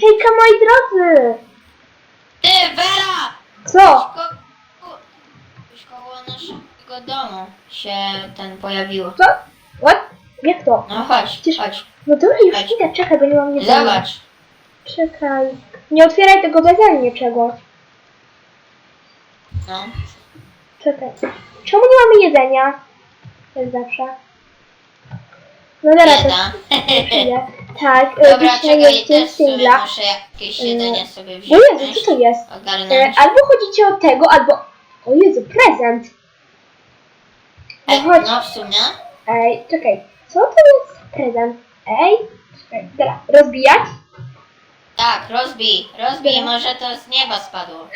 Hejka moi drodzy! Ty, Vera! Co? Ko- koło naszego domu się ten pojawiło. Co? What? Jak to? No chodź, Przecież- chodź. No dobra, już Chodź. idę, czekaj, bo nie mam jedzenia. Zobacz. Czekaj. Nie otwieraj tego beze mnie czego. No. Czekaj. Czemu nie mamy jedzenia? Jak zawsze. No dobra, to Bieda. Tak, e, Dobra, dzisiaj czekaj, jest też sobie singla. muszę jakieś jedzenie sobie O wziąć. Jezu, co to jest? E, Ogarnąć. albo chodzicie o tego, albo... O Jezu, prezent! No Ej, chodź. no w sumie. Ej, czekaj. Co to jest prezent? Ej, czekaj, teraz rozbijać? Tak, rozbij, rozbij, Dobra. może to z nieba spadło.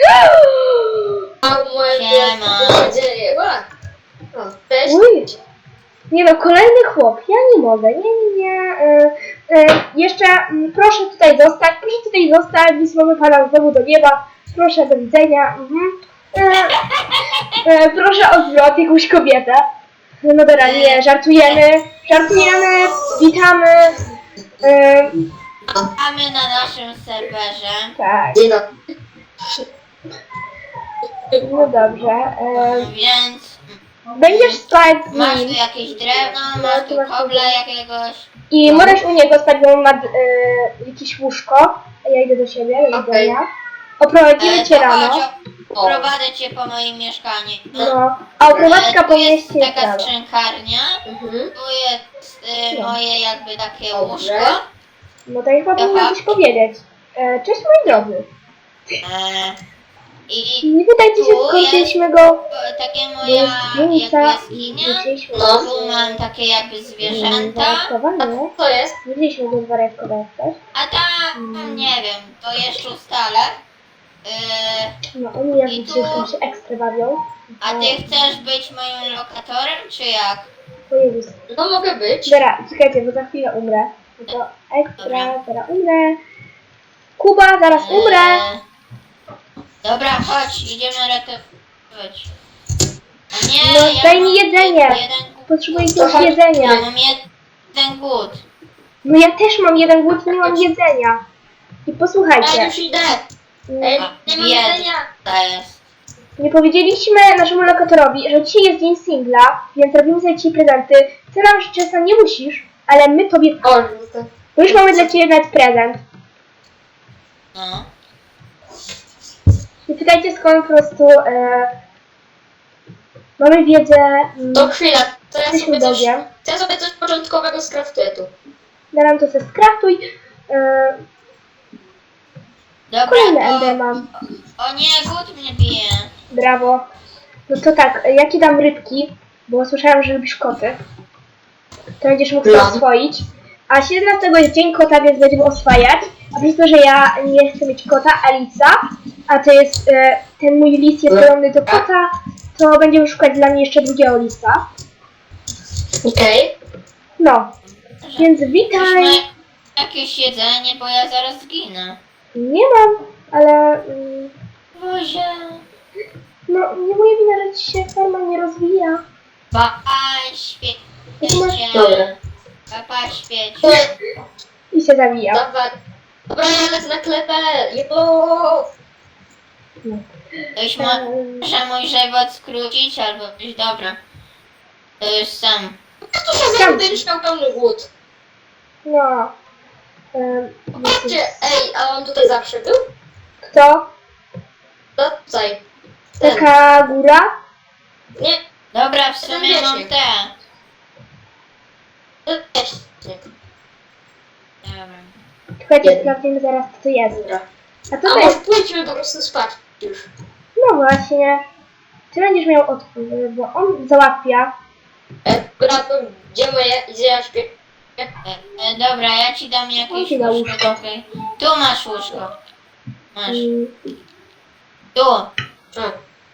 A moje Siema. dzieje. O, cześć. Uj. Nie no, kolejny chłop. Ja nie mogę. Nie, nie, nie. E, e, jeszcze mm, proszę tutaj zostać. Proszę tutaj zostać. Wysłamy pana znowu do nieba. Proszę, do widzenia. Mhm. E, e, proszę o zwrot jakąś kobietę. No dobra, nie, żartujemy. Żartujemy. Witamy. E, Mamy na naszym serwerze. tak, dobry. no dobrze. E, Więc będziesz spać z masz tu nim. jakieś drewno, masz tu kobla jakiegoś. I możesz u niego spać, bo on ma e, jakieś łóżko. A ja idę do siebie, do Okej. widzenia. Oprowadzimy E, cię to chodź, rano. o- Prowadzę cię po moim mieszkaniu. No, a oprowadzka E, po tu jest mieście taka rano. skrzynkarnia. Mhm. Tu jest e, No. moje jakby takie Dobrze. łóżko. No to chyba powinna Aha. coś powiedzieć. E, cześć moi drodzy. E, I Nie pytajcie się, Tu skąd jest- wzięliśmy go. takie moja jest jakby dzielnica. jaskinia. Wzięliśmy No. Tu mam takie jakby zwierzęta. wariokowanie. Co jest? Nie wzięliśmy go wariokować też. A tam nie wiem, to jeszcze ustalę. E, No oni jak I widzicie tu- tam się ekstra bawią. a ty chcesz być moim lokatorem, czy jak? O Jezus. No mogę być. Dobra, czekajcie, bo za chwilę umrę. No to ekstra, Dobra. zaraz umrę. Kuba, zaraz umrę. E, dobra, chodź, idziemy ratować. A nie, No, ja daj mam mi jedzenie. Jeden, Potrzebuję jakiegoś chodź. ja jedzenia. mam jeden głód. No ja też mam jeden głód, nie mam jedzenia. I Ja posłuchajcie. już idę. Ej, nie mam Bied. jedzenia. To jest. Nie powiedzieliśmy naszemu lokatorowi, że dzisiaj jest dzień singla, więc robimy sobie dzisiaj prezenty. Ty nam szczęścia nie musisz, ale my tobie... O, no to... Bo już mamy dla ciebie nawet prezent. No. Nie pytajcie skąd po prostu... E, mamy wiedzę... mm, To chwila, to ja Jesteśmy sobie coś... To ja sobie coś początkowego skraftuję tu. Da nam to se skraftuj. E, Dobra, kolejny to... enderman. O nie, głód mnie bije. Brawo. No to tak, ja ci dam rybki, bo słyszałam, że lubisz koty. To będziesz mógł to Plan. oswoić. A 17 jest dzień kota, więc będziemy oswajać. A przez to, że ja nie chcę mieć kota, Alica, a to jest e, ten mój lis jest podobny do kota, to będziemy szukać dla mnie jeszcze drugiego lisa. Okej. No, więc witaj. ma jakieś jedzenie, bo ja zaraz zginę. Nie mam, ale mm, Boże. no nie moja wina, że ci się farma nie rozwija. Papa świecie. Dobra. Papa świecie. I się zawija. Dawaj. Dobra, ja lecę na klepę. Jo. Ktoś może mój żywot skrócić albo być dobra. To już sam. Ja tu sobie będę już miał pełny głód. No. em, Patrzcie, ej, a on tutaj zawsze był? Kto? No tutaj. Ten. Taka góra? Nie, Dobra, w sumie mam te. to też nie. Dobra. Czekajcie, sprawdzimy zaraz co to jest. Dobra. A A to może jest? pójdźmy po prostu spać. No właśnie. Ty będziesz miał odpływ, bo on załatwia. E, to gdzie moje, gdzie ja śpię? E, e, dobra, ja ci dam jakieś ci da łóżko. okej. Tu masz łóżko. Masz. Mm, Tu. A,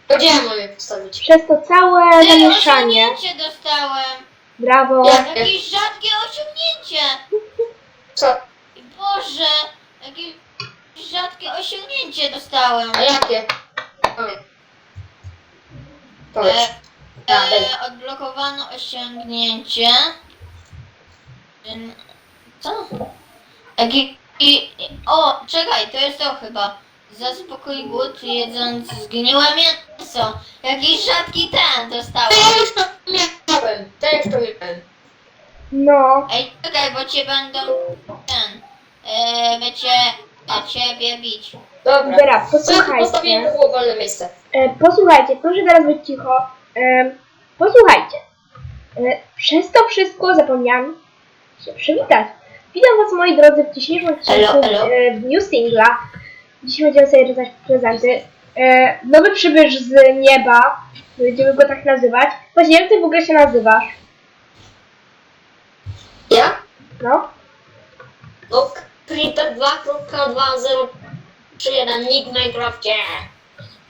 to gdzie ja mam je postawić? Przez to całe Ty, zamieszanie. osiągnięcie dostałem. Brawo. Jak? Jakieś rzadkie osiągnięcie. Co? Boże, jakieś rzadkie osiągnięcie dostałem. A jakie? Powiedz. Powiedz. E, A, daj. e, odblokowano osiągnięcie. Ym, Co? Jakie I, i o, czekaj, to jest to chyba. Zaspokój głód jedząc zgniłe mięso. Jakiś rzadki ten To dostałem. ja już to miałem. To już to miałem. No, Ej, czekaj, bo cię będą ten. Yy, będzie e, ciebie bić. Dobra. Dobra. Postawiłem posłuchajcie. to było wolne miejsce. E, posłuchajcie, proszę teraz być cicho. E, posłuchajcie. E, przez to wszystko zapomniałam się przywitać. Witam Was moi drodzy w dzisiejszym odcinku Elo, elo. e, w New Singla. Dzisiaj będziemy sobie rozdać prezenty. E, nowy przybysz z nieba. Będziemy go tak nazywać. Właśnie jak ty w ogóle się nazywasz? Ja? No? No, Creeper 2.2031 nick w Minecrafcie.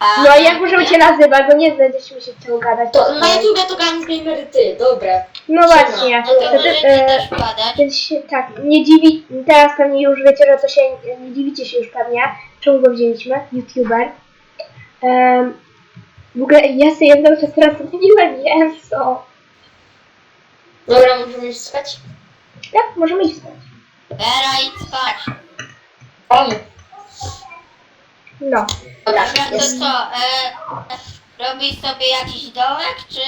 A, No i jak możemy cię nazywać, bo nie znajdziemy się czego gadać. To na YouTube to gram Gamery ty, dobra. No właśnie. No to To możecie e, też padać. Więc się, tak, nie dziwi, teraz pewnie już wiecie, że to się, nie dziwicie się już pewnie, czemu go wzięliśmy, youtuber. Um, w ogóle ja sobie jedną czas teraz zmieniłem mięso. Dobra, możemy już spać? Tak, możemy iść spać. Vera, idź spać. Om. No, Dobra, Dobra, to jest. co? E, robisz sobie jakiś dołek, czy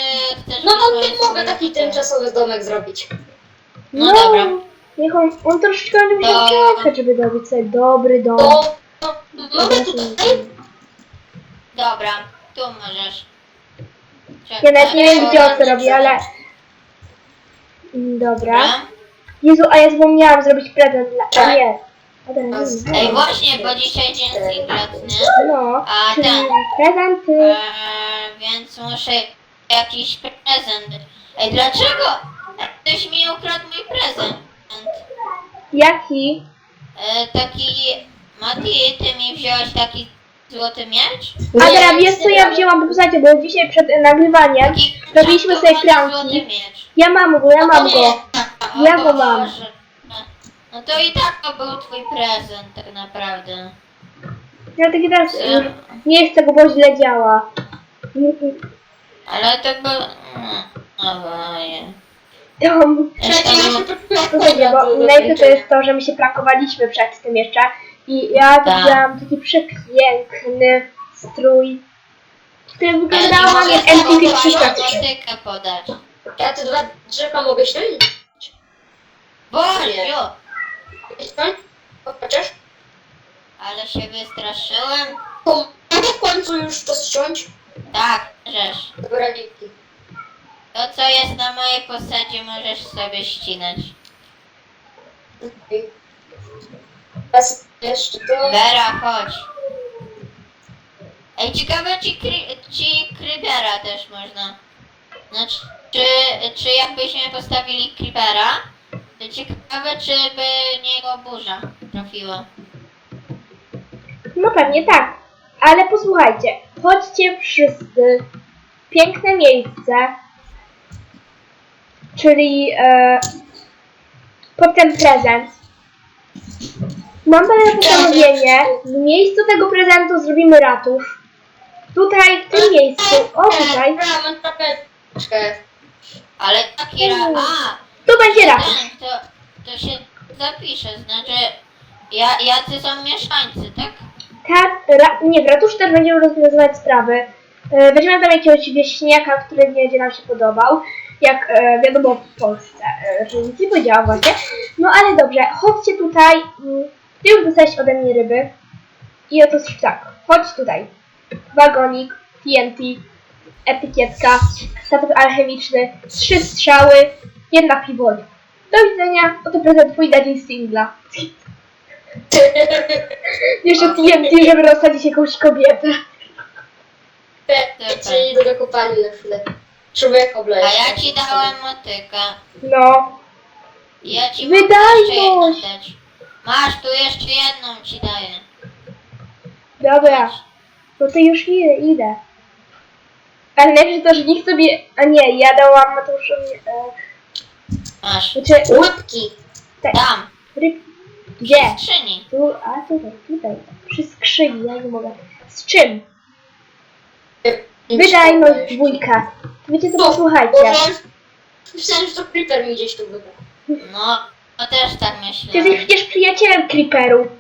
chcesz... No, wysłać no mogę taki tymczasowy domek zrobić. No dobra. Niech on, on troszeczkę musiał To- czekać, żeby zrobić sobie dobry dom. To, no, mogę tutaj? Dobra, tu możesz. Czekaj, Ja nawet nie wiem, to gdzie on to robi, ale... Mm, Dobra. Dobra. Jezu, a ja zapomniałam zrobić prezent dla... Tak. Nie. A teraz nie. Ej, właśnie, bo dzisiaj dzień singlet, nie? No, A czyli ten, prezenty. e, więc muszę jakiś prezent. Ej, dlaczego? Ktoś mi ukradł mój prezent. Jaki? E, taki... Mati, ty mi wziąłeś taki złoty miecz? A Nie, teraz nic wiesz co ja wzięłam, bo słuchajcie, bo dzisiaj przed e, nagrywaniem robiliśmy sobie złoty miecz. Ja mam go, ja No mam go. O Ja go mam. Boże. No to i tak to był twój prezent tak naprawdę. Ja taki teraz już nie chcę, bo źle działa. Mm, mm. Ale to był... mm, No boję. To, Przecież słuchajcie, bo najlepsze to jest to, że my się plankowaliśmy przed tym jeszcze i ja Tak. widziałam taki przepiękny strój, który wyglądał jak MTV mogę 300. motykę podać. Ja te dwa drzewa mogę? Boziu! Ściąć? Chociaż? Ale się wystraszyłem. To mogę w końcu już to ściąć? Tak, żeż. Dobra, dzięki. To co jest na mojej posadzie możesz sobie ścinać. Okej. Teraz jeszcze to... Vera, chodź. Ej, ciekawe czy, kry, czy creepera też można. Znaczy, czy, czy jakbyśmy postawili creepera, to ciekawe czy by niego burza trafiła. No pewnie tak. Ale posłuchajcie, chodźcie wszyscy. Piękne miejsce. Czyli e, pod ten prezent. Mam pewne postanowienie. W miejscu tego prezentu zrobimy ratusz. Tutaj, w tym miejscu. O, tutaj. Mam. Ale taki ra... A! Tu będzie ratusz. Ten, to, to się zapisze, znaczy... Ja, jacy są mieszańcy, tak? Ta, ra, nie, w ratuszu też będziemy rozwiązywać sprawy. E, weźmiemy tam jakiegoś wieśniaka, który będzie nam się podobał. Jak e, wiadomo w Polsce, e, że nic nie powiedziałam właśnie. No ale dobrze, chodźcie tutaj. Mm, Ty już dostałeś ode mnie ryby. I oto tak, chodź tutaj. Wagonik, TNT, etykietka, statek alchemiczny, trzy strzały, jedna piwonia. Do widzenia, oto prezent twój na dzień singla. Jeszcze TNT, żeby rozsadzić jakąś kobietę. Idę do kopalni na chwilę. Człowiek A obleje. ja ci dałem motykę. No, Ja ci Wydajność! mogę jeszcze jedną dać. Masz, tu jeszcze jedną ci daję. dobra. No to już idę, idę. Ale najpierw to, że niech sobie... A nie, ja dałam Mateuszowi... E, Masz. znaczy, Łapki. tak, Tam, ryb... w Gdzie? skrzyni. Tu, a tutaj, tutaj. Przy skrzyni, ja nie mogę. Z czym? Wydajność dwójka. Wiecie co, posłuchajcie. Myślałem, że to Creeper mi gdzieś tu wybrał. No, No też tak Ty jesteś przecież przyjacielem Creeperu.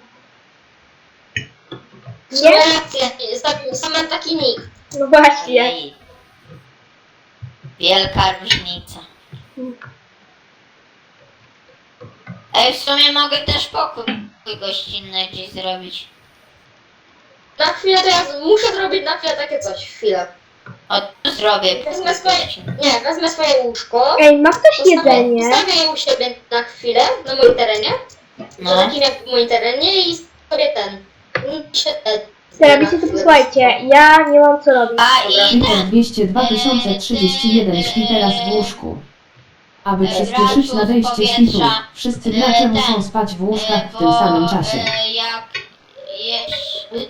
Nie? Nie? rację, sam- sam taki nick. No właśnie. Ojej. Wielka różnica. Ej, w sumie mogę też pokój gościnny gdzieś zrobić. Na chwilę to ja z- muszę zrobić na chwilę takie coś, chwilę. O, tu zrobię Wezmę swoje, nie, wezmę swoje łóżko. Ej, ma ktoś Postawię, jedzenie? postawię je u siebie na chwilę, na moim terenie. No. Takim jak w moim terenie i sobie ten. się co, chwilę. posłuchajcie, ja nie mam co robić. A i Creeper ten. 202 031 śpi teraz w łóżku. Aby przyspieszyć nadejście świtu, wszyscy gracze muszą spać w łóżkach w tym samym czasie. E, jak jesz...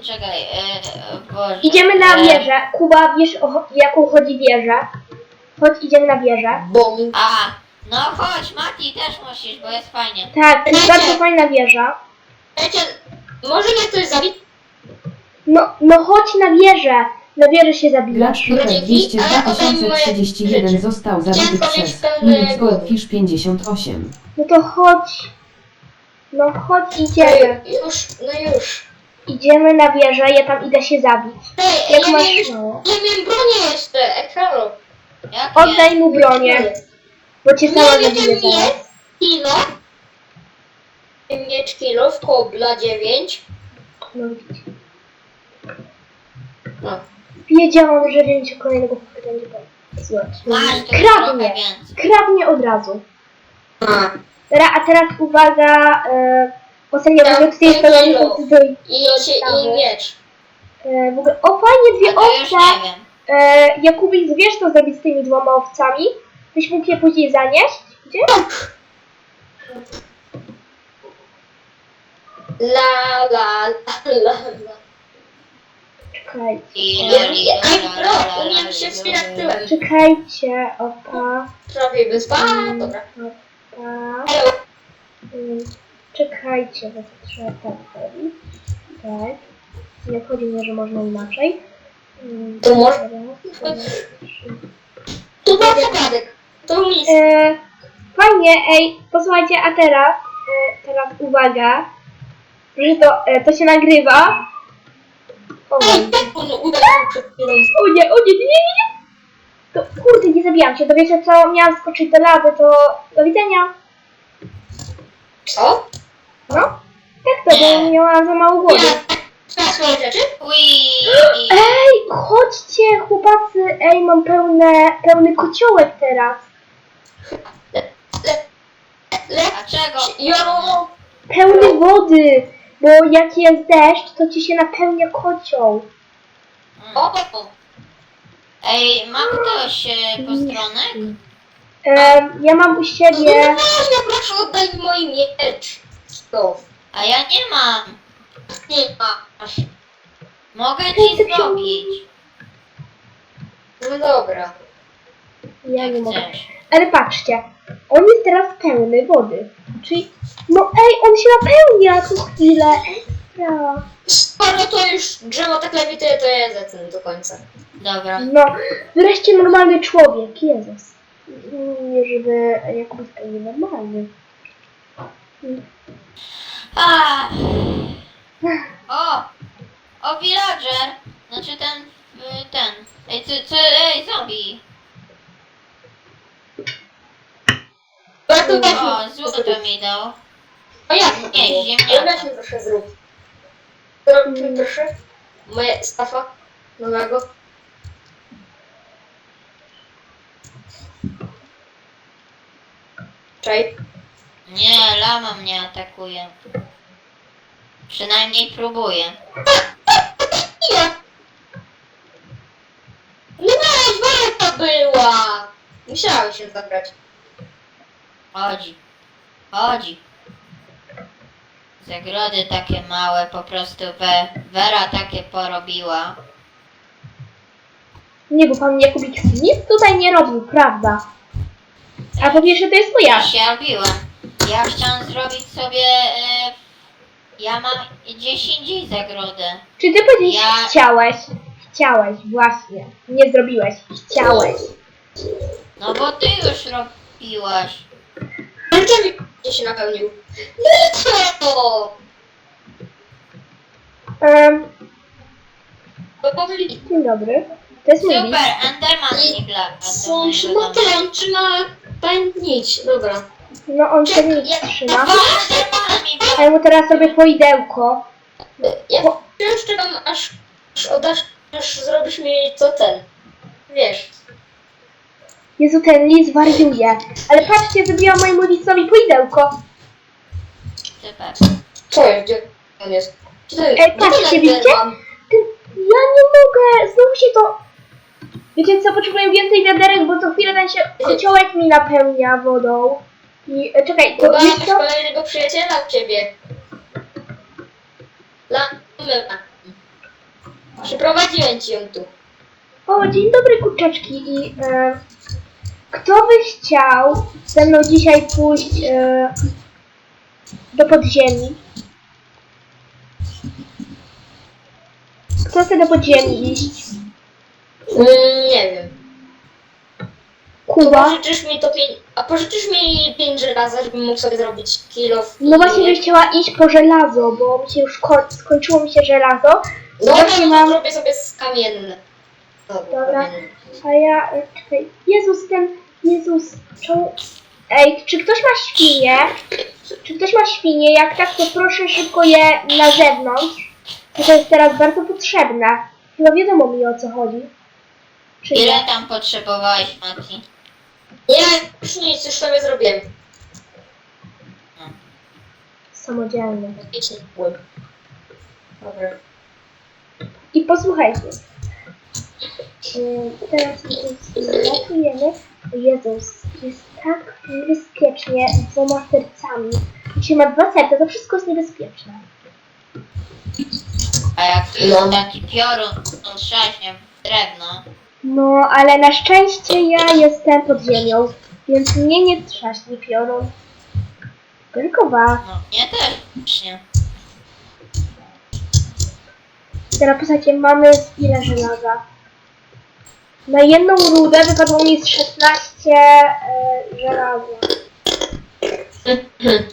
Czekaj, e, Boże. Idziemy na e, wieżę. Kuba, wiesz o jaką chodzi wieżę? Chodź, idziemy na wieżę. Bom. A, no chodź, Mati, też musisz, bo jest fajnie. Tak, to jest bardzo fajna wieża. Wiecie, może mnie ktoś zabić? No, no chodź na wieżę. Na wieżę się zabijasz. Gracz Creeper Dzięki, ale 202 podaj moje 031 rzeczy. został zabity Chciałem powiedzieć przez głowy. Goldfish 58. No to chodź. No chodź, No idziemy. już, no już. Idziemy na wieżę, ja tam idę się zabić. Ej, Jak ja masz miałem mało? ja miałem bronię jeszcze, ekrano. Jak Oddaj mu bronię, bo cię sama Miałem zabiję jeden zaraz. kilo. Miecz kilo w kobla 9. No widzicie. No. Wiedziałam, że wzięcie kolejnego chłopaka będzie złe. Masz tu trochę Kradnie. więcej. Kradnie od razu. A. Dobra, a teraz uwaga, e, ostatnio Tak, mamy tutaj pięć stanowi kilo. tutaj. I, się, i miecz. E, w ogóle, o fajnie, dwie to już owce. nie wiem. E, Jakubik, wiesz co zrobić z tymi dwoma owcami? Byś mógł je później zanieść? Gdzie? La la la la la. Czekajcie. I Ja nie- la, umiem się wspinać tyłem. Czekajcie, opa. Prawie wyspa. Mm, Dobra. Opa. Mm, Czekajcie, bo to trzeba tak zrobić. Tak. Nie chodzi mi, że można inaczej. Mm, To może- trzy. Tu był przypadek. To mis. E, fajnie, ej, posłuchajcie, a teraz, e, teraz uwaga, że to, e, to się nagrywa. O, Ej, tak on uderzył przed chwilą. o nie, o nie, nie, nie, nie. To, kurde, nie zabijam się, to wiecie co, miałam skoczyć do lawy, to do widzenia. Co? No, tak to, bo Nie. miałam za mało głowy. Swoje rzeczy? Ui, Ej, chodźcie, chłopacy, ej, mam pełne, pełny kociołek teraz. Le... A czego? Jo! Pełny wody, bo jak jest deszcz, to ci się napełnia kocioł. O! Ej, ma ktoś e, postronek? E, ja mam u siebie... Nieważne, proszę oddaj mi mój miecz. A ja nie mam. Nie masz. Mogę ci zrobić. No dobra. Ja nie mogę. chcesz. Ale patrzcie, on jest teraz pełny wody. Czyli, no ej, on się napełnia co chwilę. Ekstra. Skoro to już drzewo tak lewituje, to ja zetnę do końca. Dobra. No, wreszcie normalny człowiek, Jezus. Nie, żeby Jakub był nienormalny. A. O! O, villager! Znaczy ten, y, ten. Ej, co, co, ej, zombie! Bardzo O, złoto mi dał. O jak? Nie, ziemniaka. Ale weź mi proszę zrób. Zrób mi proszę. Moje stafa nowego. Czaj. Nie, lama mnie atakuje. Przynajmniej próbuje. Nie! No weź, warta była! Musiałem się zabrać. Chodzi. Chodzi. Zagrody takie małe, po prostu we, Wera takie porobiła. Nie, bo pan Jakubik nic tutaj nie robił, prawda? A po pierwsze to jest moja. Ja się robiłem. Ja chciałam zrobić sobie... E, ja mam gdzieś indziej zagrodę. Czy ty powiedzieć Ja- chciałeś? Chciałeś, właśnie. Nie zrobiłeś. Chciałeś. No bo ty już robiłaś. Rzeczywiście gdzie się napełnił. No co? Um, Bo powoli dzień dobry. To jest mój Super. Enderman mi blaka. są trzyma ten, trzyma pędnić. Dobra. No on się nie Ja- trzyma. Mi A ja mu teraz robię poidełko. Ja wciąż czekam, aż, aż oddasz, aż zrobisz mi to ten. Wiesz. Jezu, ten list wariuje. Ale patrzcie, zrobiłam mojemu listowi poidełko. Co jest? Gdzie on jest? Gdzie to Ej, patrzcie, widzicie? Ja nie mogę, znowu się to... Wiecie co, potrzebuję więcej wiaderek, bo co chwilę ten się kociołek mi napełnia wodą. I e, czekaj, to Chyba masz kolejnego przyjaciela u ciebie. Lamela. Przyprowadziłem ci ją tu. O, dzień dobry kurczaczki i e, kto by chciał ze mną dzisiaj pójść e, do podziemi? Kto chce do podziemi iść? Mm, nie wiem. Kuba? pożyczysz mi to pięć... A pożyczysz mi pięć żelaza, żebym mógł sobie zrobić kilo. No właśnie, byś chciała iść po żelazo, bo mi się już ko- skończyło mi się żelazo. Właśnie no mam- to zrobię sobie z kamienne. Dobra. A ja, e, czekaj, Jezus ten, Jezus, czemu... Ej, czy ktoś ma świnie? Czy ktoś ma świnie? Jak tak, to proszę szybko je na zewnątrz. Bo to jest teraz bardzo potrzebne. Chyba wiadomo mi o co chodzi. Czy Ile nie? tam potrzebowałeś, Mati? Nie, już nic, już sobie zrobiłem. Samodzielne. Idź nie płyn. Dobra. I posłuchajcie. Ym, Teraz latujemy. Jezus, jest tak niebezpiecznie z dwoma sercami. Jeśli ma dwa serca, to wszystko jest niebezpieczne. A jak No. taki piorun on trzaśnie w drewno. No, ale na szczęście ja jestem pod ziemią, więc mnie nie trzaśnie piorun. Tylko was. No, mnie też nie. Teraz posłuchajcie, mamy ile żelaza? Na jedną rudę wypadło mi z 16 e, żelaza.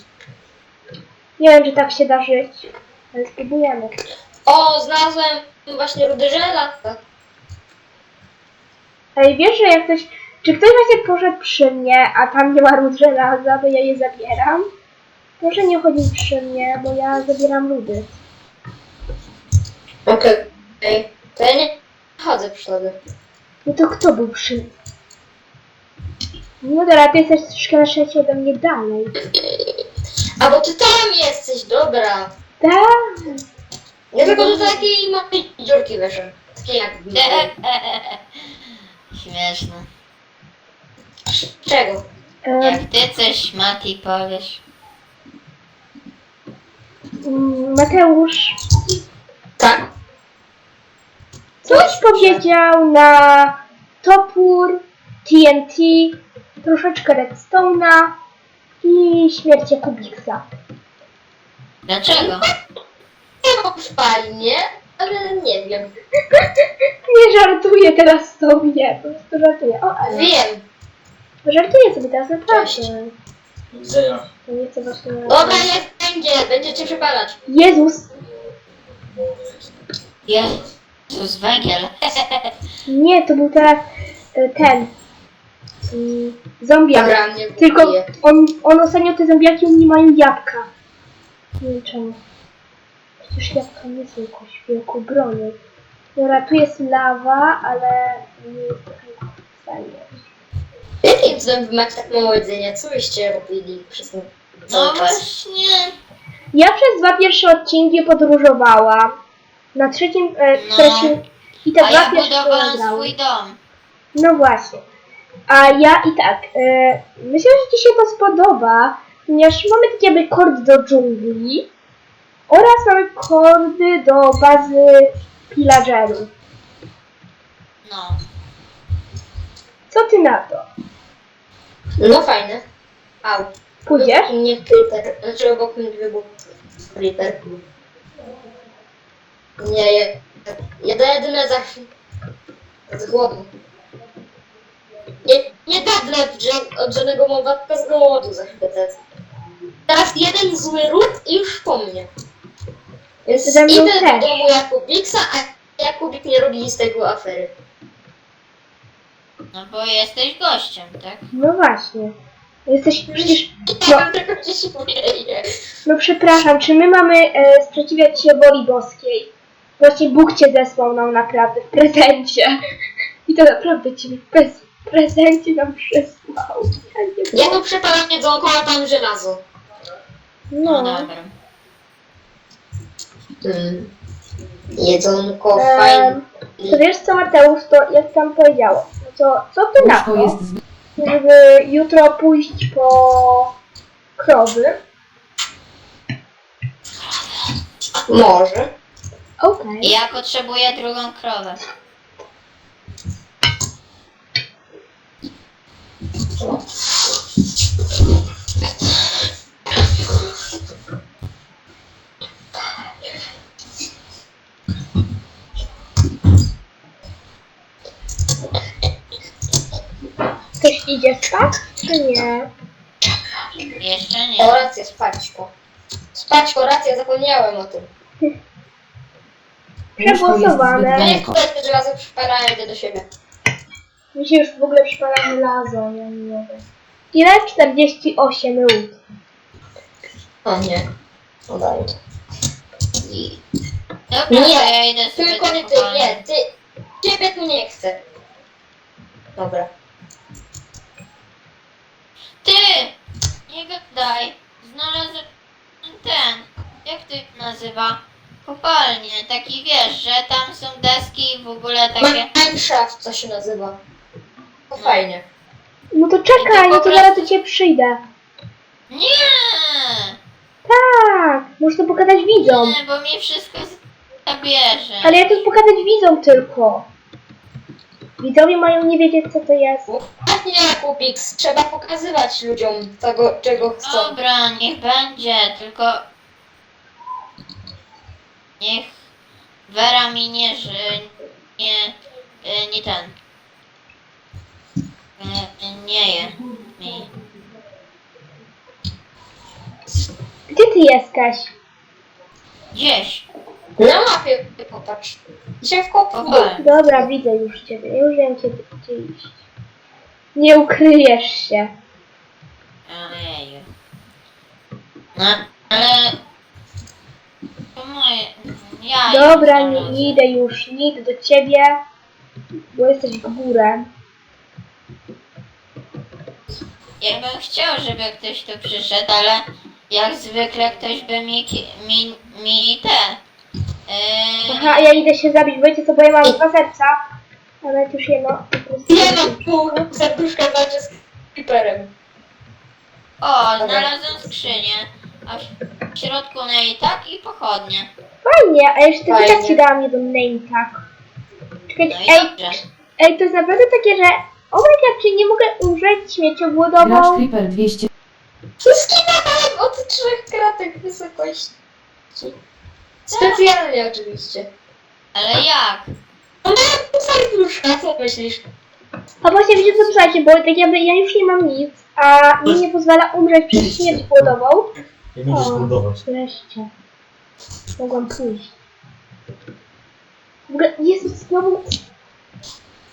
Nie wiem, czy tak się da żyć, ale spróbujemy. O, znalazłem właśnie rudy żelaza. Ej, wiesz, że jak ktoś... Czy ktoś właśnie poszedł przy mnie, a tam nie ma ród żelaza, to ja je zabieram? Proszę nie chodzić przy mnie, bo ja zabieram rudy. Okej. Okay. To ja nie chodzę przodu. No to kto był przy... No dobra, ty jesteś troszkę na szczęście ode mnie dalej. A bo ty tam jesteś, dobra. Tak? Ja tylko do takiej małej dziurki weszłem. Takiej jak w Śmieszne. Czego? E, Jak ty coś, Mati, powiesz. Mateusz, Tak. coś powiedział na topór, TNT, troszeczkę redstone'a i śmierć Kubiksa. Dlaczego? Nie mam fajnie, ale nie wiem. Nie żartuję teraz sobie, po prostu żartuję. O, ale Wiem. żartuję sobie teraz naprawdę. Cześć. To nie chcę właśnie... Dobra, jest będzie, będziecie przypalać. Jezus, Jezus, węgiel. nie, to był teraz e, ten... mm, Zombiak. Dobra, nie Tylko on, on ostatnio te zombiaki u mnie mają jabłka. Nie wiem czemu. Jabłka nie są jakąś wielką bronią. Dobra, tu jest lawa, ale nie jest taka fajnie. Jakim cudem wy macie tak mało jedzenia? Co byście robili przez ten No cały czas? właśnie. Ja przez dwa pierwsze odcinki podróżowałam. Na trzecim, e, No. się... I te A dwa ja pierwsze budowałam swój dom. No właśnie. A ja i tak, e, myślę, że Ci się to spodoba, ponieważ mamy taki jakby kord do dżungli oraz mamy kordy do bazy pillagerów. No. Co Ty na to? No fajne. Au. Pójdziesz? Obok mnie creeper. Znaczy obok mnie wybuchł creeper. Nie, je, jedę jedyne za z głodu. Nie, nie dadnę od, ża- od żadnego mowa, tylko z głodu za chwilę. Teraz jeden zły ród i już po mnie. Więc Ze mną idę też. do domu Jakubiksa, a Jakubik nie robi z tego afery. No bo jesteś gościem, tak? No właśnie. Jesteś przecież... No. Ja się śmieję. No przepraszam, czy my mamy e, sprzeciwiać się woli boskiej? Właśnie Bóg cię zesłał nam naprawdę w prezencie. I to naprawdę cię bez w prezencie nam przysłał. Ja nie Ja tu przepalam jedzonko, a tam żelazo. No No. dobra. Mm. Jedzonko, fajne. to wiesz co Mateusz, to jak tam powiedziało, no to co ty na to, jest żeby jutro pójść po krowy? Może. Okej. Ja potrzebuję drugą krowę. Idzie spać, czy nie? Jeszcze O, nie. racja, spaćko. Spaćko, racja, zapomniałem o tym. Jest Przegłosowane. No nie daleko. chcę żelazo przypalałem, idę do siebie. Mi się już w ogóle przypala żelazo, ja nie wiem. Ile? 48 lód. O nie. No dalej. Dobra, Nie, to ja idę sobie Tylko do nie ty, nie, ty. Ciebie tu nie chcę. Dobra. Ty! Nie gadaj. Znalazłem ten. Jak to się nazywa? Kopalnię. Taki wiesz, że tam są deski i w ogóle takie. Minecraft co się nazywa. To fajnie. No to czekaj, no to zaraz do ciebie przyjdę. Nie! Tak, muszę to pokazać widzom. Nie, bo mi wszystko zabierze. Ale ja to pokazać widzom tylko. Widzowie mają nie wiedzieć co to jest. Nie, Kubiks, trzeba pokazywać ludziom tego, czego chcą. Dobra, niech będzie, tylko niech Vera mi nie, że nie, e, nie ten. E, Nie je mi. Gdzie ty jesteś? Gdzieś. Na mapie popatrz. Się w kopu. Kopalń. Dobra, widzę już ciebie. Już wiem kiedy gdzie iść. Nie ukryjesz się. Ojeju. No, ale... To moje... Ja Dobra, nie, idę już. Nie idę do ciebie. Bo jesteś w górę. Ja bym chciał, żeby ktoś tu przyszedł, ale jak zwykle ktoś by mi, ki- mi, mi te... Yy, Aha, ja idę się zabić. Wiecie co, bo ja mam dwa serca. Ale już jedno. Nie no, pół serduszka walczy z creeperem. O, znalazłem skrzynię, a w środku niej tak i pochodnie. Fajnie, a jeszcze Fajnie. tak ci dałam jeden name tag. Czekajcie, No i ej, dobrze. ej, to jest naprawdę takie, że... Oh my god, czy nie mogę umrzeć Gracz śmieciogłodową? Creeper 200 Skinąłem od trzech kratek wysokości. Specjalnie oczywiście. Ale jak? No miałem pół serduszka, co myślisz? A właśnie wiecie co, słuchajcie, bo tak jakby ja już nie mam nic, a mi nie pozwala umrzeć przez śmierć głodową. Nie będziesz O. Wreszcie. Mogłam pójść. W ogóle jest znowu...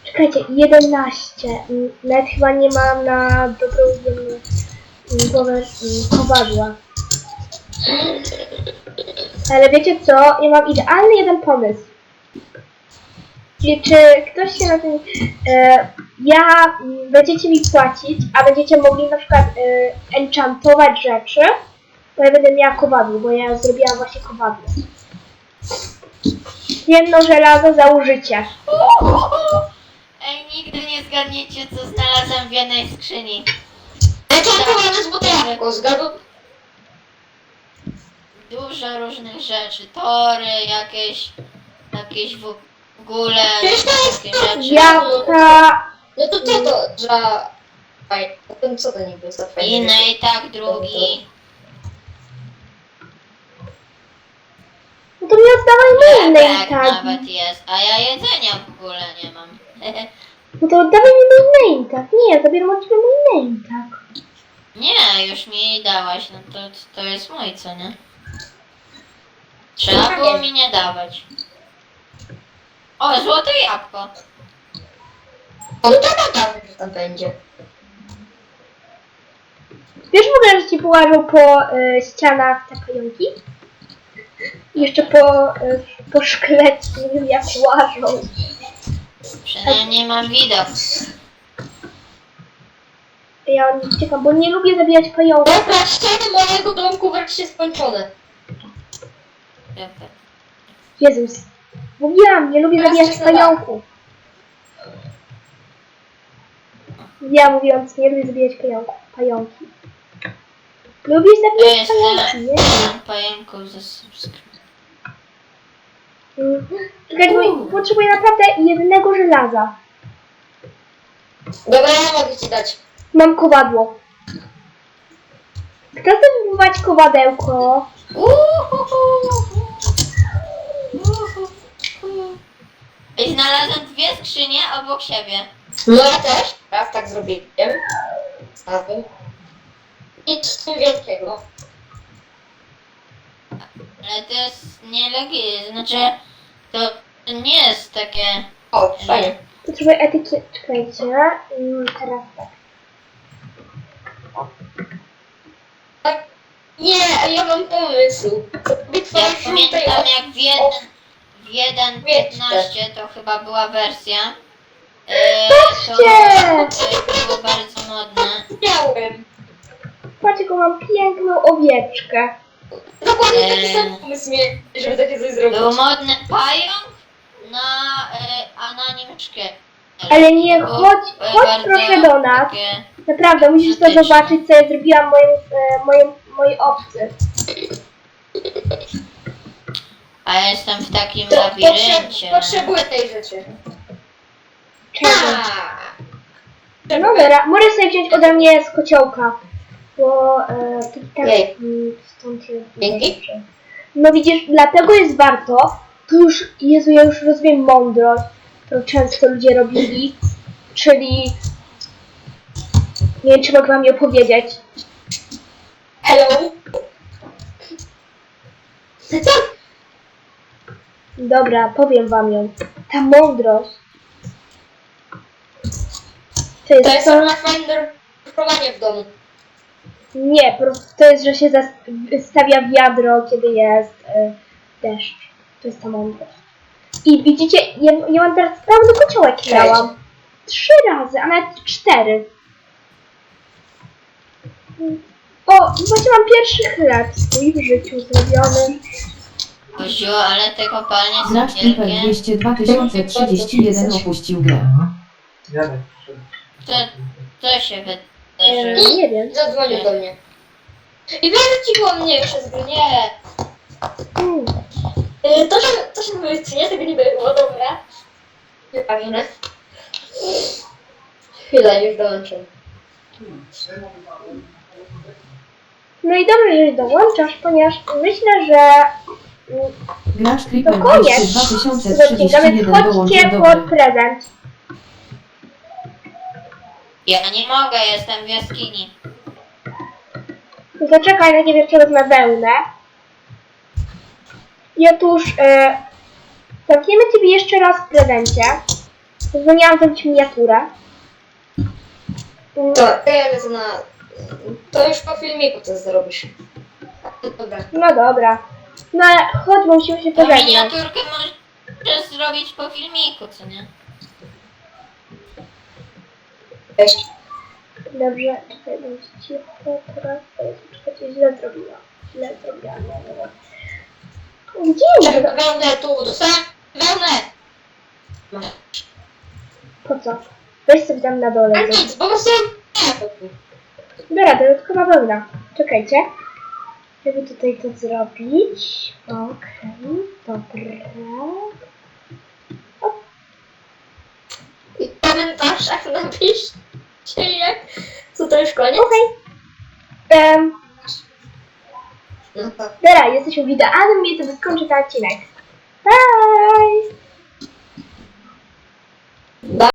Czekajcie, 11. Mm, Nawet chyba nie mam na dobrą jedną głowę mm, kowadła. Ale wiecie co? Ja mam idealny jeden pomysł. Czyli czy ktoś się na tym... E, ja... mm, Będziecie mi płacić, a będziecie mogli na przykład e, enchantować rzeczy, to ja będę miała kowadło, bo ja zrobiłam właśnie kowadło. Jedno żelazo za użycie. Ej, nigdy nie zgadniecie, co znalazłem w jednej skrzyni. Enchantowane z butelką, zgadł? Dużo różnych rzeczy. Tory, jakieś... Jakieś w ogóle... Przecież to jest takie rzeczy. Jabłka, No to co to za... Fajne. Potem co to niby za fajne? Inny i tak, drugi. no to mi oddawaj mój name Chlebek tag. nawet jest, a ja jedzenia w ogóle nie mam. No to oddawaj mi mój name tag. Nie, zabieram od ciebie mój name tag. Nie, już mi dałaś, no to, to jest mój, co nie? Trzeba było mi nie dawać. O, złote jabłko. O, no to naprawdę, że tam będzie. Wiesz w ogóle, że ci połażą po y, ścianach te pająki? Jeszcze po, y, po wiem jak łażą. Przynajmniej mam widok. Ja nie uciekam, bo nie lubię zabijać pająków. Dobra, ściany mojego domku wreszcie skończone. Jezus. Mówiłam, nie lubię Teraz zabijać na pająków. Ja mówiąc, nie lubię zabijać pająków. Pająki. Lubisz To zabijać jest pająki? Nie. pająków ze subskrypcji. Czekaj, bo potrzebuję naprawdę jednego żelaza. Dobra, ja mogę ci dać. Mam kowadło. Kto chce wybudować kowadełko? I znalazłem dwie skrzynie obok siebie. No ja też raz tak zrobiłem. Stawy. Nic z tym wielkiego. Ale to jest nielegalne, znaczy to nie jest takie... O, fajnie. Potrzebuję etykiet, czekajcie. Mm, Teraz tak. Nie, ja mam pomysł. Wytworzę Ja pamiętam jak w jednym... 1.15 to chyba była wersja. Eee, to, było bardzo modne. Miałem. Patrz, jaką mam piękną owieczkę. No Dokładnie taki sam e, pomysł miałem, żeby takie coś zrobić. Był modny pająk, na, e. Ale nie, chodź, e, chodź proszę do nas. Naprawdę, musisz to zobaczyć, co ja zrobiłam moim, e, moim, mojej owcy a ja jestem w takim To potrzeb, labiryncie. potrzebuję tej rzeczy. Czego? A. No dobra, możesz sobie wziąć ode mnie z kociołka. Bo e, to i tak Jej. mm, stąd się Dzięki. No widzisz, dlatego jest warto. To już, Jezu, ja już rozumiem mądrość, którą często ludzie robili. Czyli... Nie wiem, czy mogę wam ją powiedzieć. Hello. Co? Dobra, powiem wam ją. Ta mądrość. To jest To jest fajne prowanie w domu. Nie, to jest, że się stawia wiadro, kiedy jest e, deszcz. To jest ta mądrość. I widzicie, ja, ja mam teraz pełny kociołek miałam. Trzy razy, a nawet cztery. O, właśnie mam pierwszy chleb swój w życiu zrobiony. Koziu, ale te kopalnie są Gracz wielkie. 200 opuścił grę. Janek. Się nie wiem. Zadzwonił do mnie. I wyrzuciło mnie przez grę. Nie. Mm. Y, To się, to się wytnie, tego nie było, dobra. Nieważne. Chwilę, już dołączę. No i dobrze, że dołączasz, ponieważ myślę, że Gracz Creeper To koniec 200 tego odcinka, więc 2031 chodźcie dołączył do po gry. prezent. Ja nie mogę, jestem w jaskini. No to czekaj, najpierw wezmę wełnę. I otóż e, zamkniemy Ciebie jeszcze raz w prezencie. Zapomniałam zrobić miniaturę. Mm, To, to ja na... To już po filmiku co zrobisz. Dobra. No dobra. No ale chodź, bo musimy się Tą pożegnać. miniaturkę możesz zrobić po filmiku, co nie? Cześć. Dobrze, czekaj, bądź cicho teraz. O Jezu, Czekajcie, źle zrobiłam. Źle zrobiłam, nie wiem. Gdzie Czekaj, jest? wełnę tu, dostałem wełnę! Masz. Po co? Weź sobie tam na dole. A zrób. nic, po prostu... Dobra, dodatkowa wełna. Czekajcie żeby tutaj to zrobić. Okej, okay, dobra. O. I w komentarzach napiszcie jak... Co to już koniec? Okej. Okay. Um. No dobra, jesteśmy w idealnym to skończy ten odcinek. Bye! Bye.